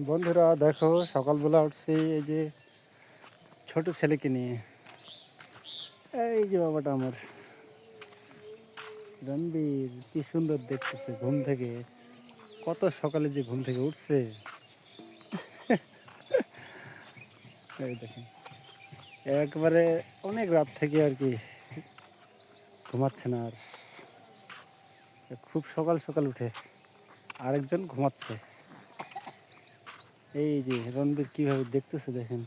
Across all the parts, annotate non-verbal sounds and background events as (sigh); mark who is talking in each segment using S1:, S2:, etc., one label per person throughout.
S1: বন্ধুরা, দেখো, সকালবেলা উঠছি, এই যে ছোট ছেলেকে নিয়ে। এই যে বাবাটা আমার। রণবীর, কি সুন্দর দেখতেছে ঘুম থেকে। কত সকালে যে ঘুম থেকে উঠছে। এই দেখেন, একবারে অনেক রাত থেকে আর কি ঘুমাচ্ছে না আর। খুব সকাল সকাল উঠে আরেকজন ঘুমাচ্ছে। এই যে রণবীর কীভাবে দেখতেছে দেখেন।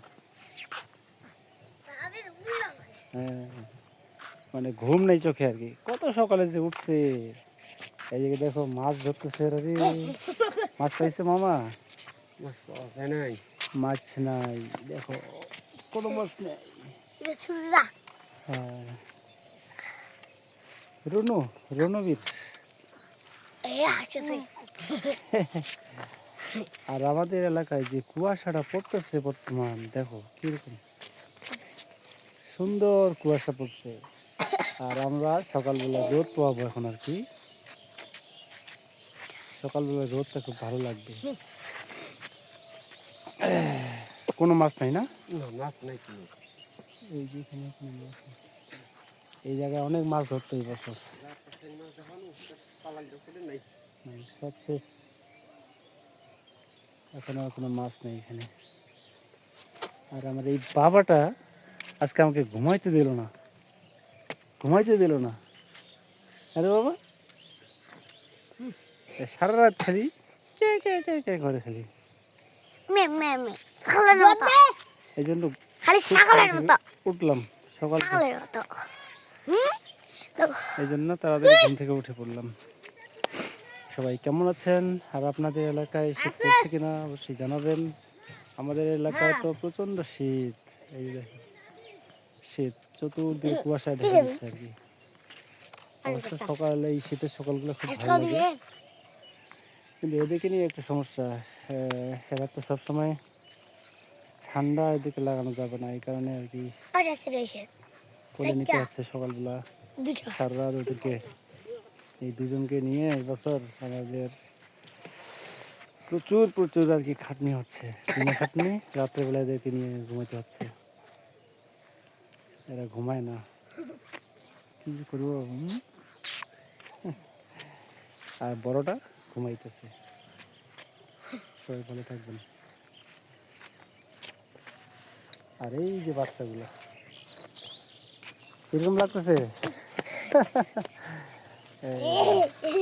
S1: হ্যাঁ মানে ঘুম নেই চোখে আর কি। কত সকালে যে উঠছে। এই যে দেখো মাছ ধরতেছে রে। মাছ পাইছে মামা?
S2: মাছ পাওয়া নাই।
S1: মাছ নাই দেখো কোনো মাছ নেই। হ্যাঁ। রুনু রুনুবীর (laughs) আর আমাদের এলাকায় যে কুয়াশাটা পড়তেছে বর্তমান দেখো কীরকম। সুন্দর কুয়াশা পড়ছে। আর আমরা সকালবেলা রোদ পাবো এখন আর কি। সকালবেলা রোদটা খুব ভালো লাগবে। কোনো মাছ নাই না?
S2: মাছ নাই
S1: এই যে এখানে কোনো মাছ এই জায়গায় অনেক মাছ ধরতে এই বছর সব শেষ। এখন আর কোনো মাছ নেই এখানে। আর আমার এই বাবাটা আজকে আমাকে ঘুমাইতে দিল না। ঘুমাইতে দিল না। আরে বাবা। সারা রাত খালি কে কে কে কে করে খালি। এই জন্য উঠলাম সকাল এই জন্য তাড়াতাড়ি ঘুম থেকে উঠে পড়লাম। সবাই কেমন আছেন? আর আপনাদের এলাকায় শীত পড়ছে কিনা অবশ্যই জানাবেন। আমাদের এলাকায় তো প্রচণ্ড শীত। এই দেখেন শীত চতুর্দিকে কুয়াশায় দেখা যাচ্ছে আর কি। অবশ্য সকালে এই শীতের সকালগুলো খুব ভালো লাগে। কিন্তু এদিকে নিয়ে একটা সমস্যা। এরা তো সবসময় ঠান্ডা এদিকে লাগানো যাবে না এই কারণে আর কি করে নিতে হচ্ছে সকালবেলা। সারা রাত ওদেরকে এই দুজনকে নিয়ে এবছর আমাদের প্রচুর প্রচুর আর কি খাটনি হচ্ছে। দিনে খাটনি রাত্রেবেলা এদেরকে নিয়ে ঘুমাতে হচ্ছে। এরা ঘুমায় না। কি করব? আর বড়টা ঘুমাইতেছে। সবাই ভালো থাকবেন। আর এই যে বাচ্চাগুলো, কীরকম লাগতেছে?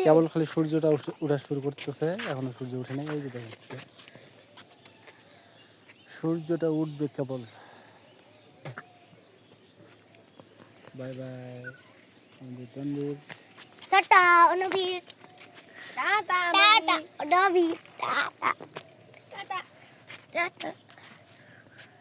S1: কেবল খালি সূর্যটা উঠে- শুরু করতেছে এখনও সূর্য উঠে নাই এই যে দেখেন সূর্যটা উঠবে কেবল। বাই বাই আমাদের Tandoor.
S3: Tata Anbir. Tata tata Anbir tata. Tata tata.